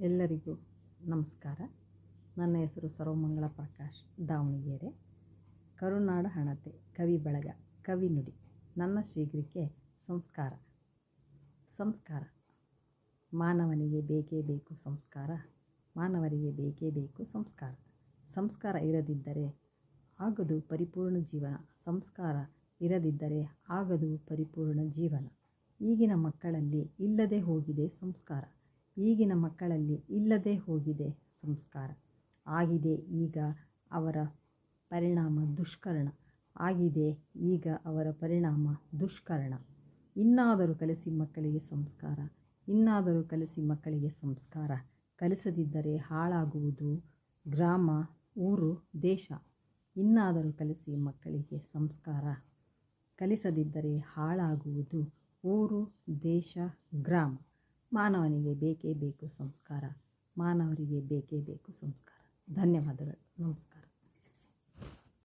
ಎಲ್ಲರಿಗೂ ನಮಸ್ಕಾರ. ನನ್ನ ಹೆಸರು ಸರ್ವಮಂಗಳ ಪ್ರಕಾಶ್ ದಾವಣಗೆರೆ. ಕರುನಾಡ ಹಣತೆ, ಕವಿ ಬಳಗ, ಕವಿ ನುಡಿ, ನನ್ನ ಶೀಘ್ರಕ್ಕೆ ಸಂಸ್ಕಾರ. ಸಂಸ್ಕಾರ. ಮಾನವನಿಗೆ ಬೇಕೇ ಬೇಕು ಸಂಸ್ಕಾರ. ಮಾನವರಿಗೆ ಬೇಕೇ ಬೇಕು ಸಂಸ್ಕಾರ. ಸಂಸ್ಕಾರ ಇರದಿದ್ದರೆ ಆಗದು ಪರಿಪೂರ್ಣ ಜೀವನ. ಸಂಸ್ಕಾರ ಇರದಿದ್ದರೆ ಆಗದು ಪರಿಪೂರ್ಣ ಜೀವನ. ಈಗಿನ ಮಕ್ಕಳಲ್ಲಿ ಇಲ್ಲದೆ ಹೋಗಿದೆ ಸಂಸ್ಕಾರ. ಈಗಿನ ಮಕ್ಕಳಲ್ಲಿ ಇಲ್ಲದೆ ಹೋಗಿದೆ ಸಂಸ್ಕಾರ. ಆಗಿದೆ ಈಗ ಅವರ ಪರಿಣಾಮ ದುಷ್ಕರಣ. ಆಗಿದೆ ಈಗ ಅವರ ಪರಿಣಾಮ ದುಷ್ಕರಣ. ಇನ್ನಾದರೂ ಕಲಿಸಿ ಮಕ್ಕಳಿಗೆ ಸಂಸ್ಕಾರ. ಇನ್ನಾದರೂ ಕಲಿಸಿ ಮಕ್ಕಳಿಗೆ ಸಂಸ್ಕಾರ. ಕಲಿಸದಿದ್ದರೆ ಹಾಳಾಗುವುದು ಗ್ರಾಮ, ಊರು, ದೇಶ. ಇನ್ನಾದರೂ ಕಲಿಸಿ ಮಕ್ಕಳಿಗೆ ಸಂಸ್ಕಾರ. ಕಲಿಸದಿದ್ದರೆ ಹಾಳಾಗುವುದು ಊರು, ದೇಶ, ಗ್ರಾಮ. ಮಾನವನಿಗೆ ಬೇಕೇ ಬೇಕು ಸಂಸ್ಕಾರ ಮಾನವರಿಗೆ ಬೇಕೇ ಬೇಕು ಸಂಸ್ಕಾರ. ಧನ್ಯವಾದಗಳು. ನಮಸ್ಕಾರ.